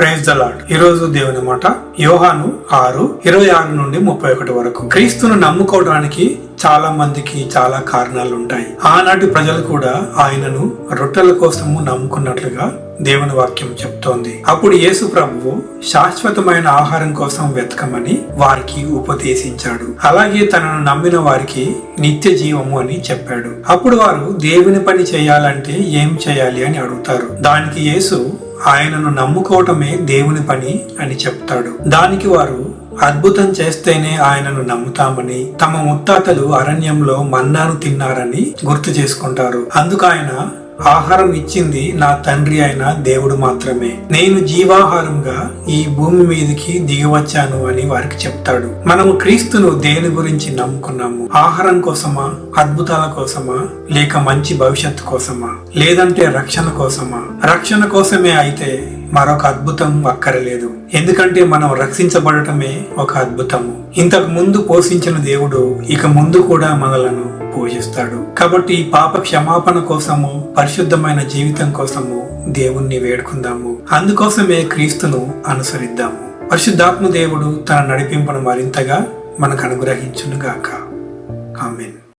Praise the lord ఈ రోజు దేవుని మాట యోహాను ఆరు ఇరవై ఆరు నుండి ముప్పై ఒకటి వరకు. క్రీస్తును నమ్ముకోవడానికి చాలా మందికి చాలా కారణాలు ఉంటాయి. ఆనాటి ప్రజలు కూడా ఆయనను రొట్టెల కోసము నమ్ముకున్నట్లుగా దేవుని వాక్యం చెప్తోంది. అప్పుడు యేసు ప్రభువు శాశ్వతమైన ఆహారం కోసం వెతకమని వారికి ఉపదేశించాడు. అలాగే తనను నమ్మిన వారికి నిత్య జీవము అని చెప్పాడు. అప్పుడు వారు దేవుని పని చేయాలంటే ఏం చేయాలి అని అడుగుతారు. దానికి యేసు ఆయనను నమ్ముకోవటమే దేవుని పని అని చెప్తాడు. దానికి వారు అద్భుతం చేస్తేనే ఆయనను నమ్ముతామని తమ ముత్తాతలు అరణ్యంలో మన్నాను తిన్నారని గుర్తు చేసుకుంటారు. అందుకు ఆయన ఆహారం ఇచ్చింది నా తండ్రి అయిన దేవుడు మాత్రమే. నేను జీవాహారంగా ఈ భూమి మీదకి దిగివచ్చాను అని వారికి చెప్తాడు. మనము క్రీస్తును దేని గురించి నమ్ముకున్నాము? ఆహారం కోసమా? అద్భుతాల కోసమా? లేక మంచి భవిష్యత్తు కోసమా? లేదంటే రక్షణ కోసమా? రక్షణ కోసమే అయితే మరొక అద్భుతం అక్కరలేదు. ఎందుకంటే మనం రక్షించబడటమే ఒక అద్భుతము. ఇంతకు ముందు పోషించిన దేవుడు ఇక ముందు కూడా మనలను పోషిస్తాడు. కాబట్టి ఈ పాప క్షమాపణ కోసము పరిశుద్ధమైన జీవితం కోసము దేవుణ్ణి వేడుకుందాము. అందుకోసమే క్రీస్తును అనుసరిద్దాము. పరిశుద్ధాత్మ దేవుడు తన నడిపింపును మరింతగా మనకు అనుగ్రహించునుగాక. ఆమెన్.